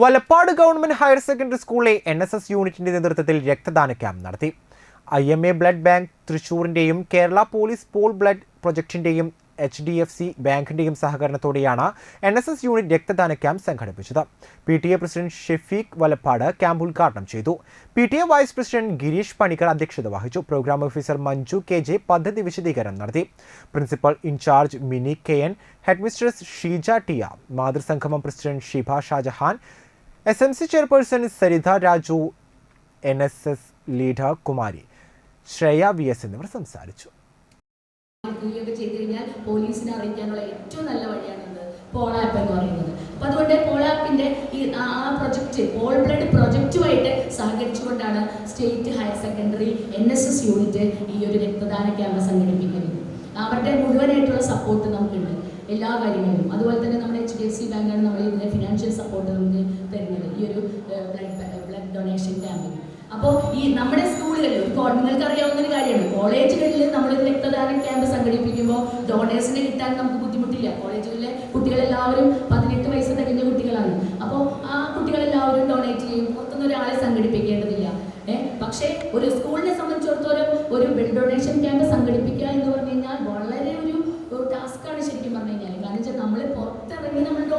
Valappad government higher secondary സ്കൂളിലെ N S S യൂണിറ്റിന്റെ നേതൃത്വത്തിൽ രക്തദാന ക്യാമ്പ് നടത്തി. I M A blood bank തൃശൂരിന്റെയും Kerala police pol blood പ്രൊജക്ടിന്റെയും എച്ച് ഡി എഫ് സി ബാങ്കിന്റെയും സഹകരണത്തോടെയാണ് എൻ എസ് എസ് യൂണിറ്റ് രക്തദാന ക്യാമ്പ് സംഘടിപ്പിച്ചത്. P T A president Shefeeq Valappad camp ഉദ്ഘാടനം ചെയ്തു. P T A vice president Gireesh Panicker അധ്യക്ഷത വഹിച്ചു. Programme officer Manju K J പദ്ധതി വിശദീകരണം നടത്തി. Principal incharge Mini K N headmistress Sheeja ടിയ മാതൃസംഗമം president Shibha Shajahan S M C chairperson Saritha Raju N S S leader Kumari Shreya V S എന്നിവർ സംസാരിച്ചു. മാറ്റുകയൊക്കെ ചെയ്തു കഴിഞ്ഞാൽ പോലീസിനെ അറിയിക്കാനുള്ള ഏറ്റവും നല്ല വഴിയാണ് എന്ത് പോൾ പറയുന്നത്. അപ്പൊ അതുകൊണ്ട് പോൾ ആപ്പിന്റെ ഈ ആ പ്രൊജക്റ്റ് പോൾ ബ്ലഡ് പ്രൊജക്റ്റുമായിട്ട് സഹകരിച്ചുകൊണ്ടാണ് state higher secondary N S S unit ഈ ഒരു രക്തദാന ക്യാമ്പ് സംഘടിപ്പിക്കുന്നത്. അവരുടെ മുഴുവനായിട്ടുള്ള സപ്പോർട്ട് നമുക്കുണ്ട്. എല്ലാ കാര്യങ്ങളിലും. അതുപോലെ തന്നെ നമ്മുടെ എച്ച് ഡി എഫ് സി ബാങ്കാണ് നമ്മൾ ഇതിന്റെ ഫിനാൻഷ്യൽ സപ്പോർട്ട് നമുക്ക് ഒരു ബ്ലഡ് ബ്ലഡ് ഡൊണേഷൻ ക്യാമ്പിൽ. അപ്പോൾ ഈ നമ്മുടെ സ്കൂളുകളിൽ നിങ്ങൾക്ക് അറിയാവുന്ന ഒരു കാര്യമാണ്. കോളേജുകളിൽ നമ്മൾ രക്തദാന ക്യാമ്പ് സംഘടിപ്പിക്കുമ്പോൾ ഡോണേഴ്സിനെ കിട്ടാൻ നമുക്ക് ബുദ്ധിമുട്ടില്ല. കോളേജുകളിലെ കുട്ടികളെല്ലാവരും പതിനെട്ട് വയസ്സ് തികഞ്ഞ കുട്ടികളാണ്. അപ്പോൾ ആ കുട്ടികളെല്ലാവരും ഡൊണേറ്റ് ചെയ്യും. പുറത്തുനിന്ന് ഒരാളെ സംഘടിപ്പിക്കേണ്ടതില്ല. പക്ഷേ ഒരു സ്കൂളിനെ സംബന്ധിച്ചിടത്തോളം ഒരു ബ്ലഡ് ഡൊണേഷൻ ക്യാമ്പ് സംഘടിപ്പിക്കുക എന്ന് പറഞ്ഞു കഴിഞ്ഞാൽ വളരെ ഒരു ടാസ്ക്കാണ് ശരിക്കും പറഞ്ഞു കഴിഞ്ഞാൽ. കാരണം വെച്ചാൽ നമ്മൾ പുറത്തിറങ്ങി നമ്മൾ ഡോണർ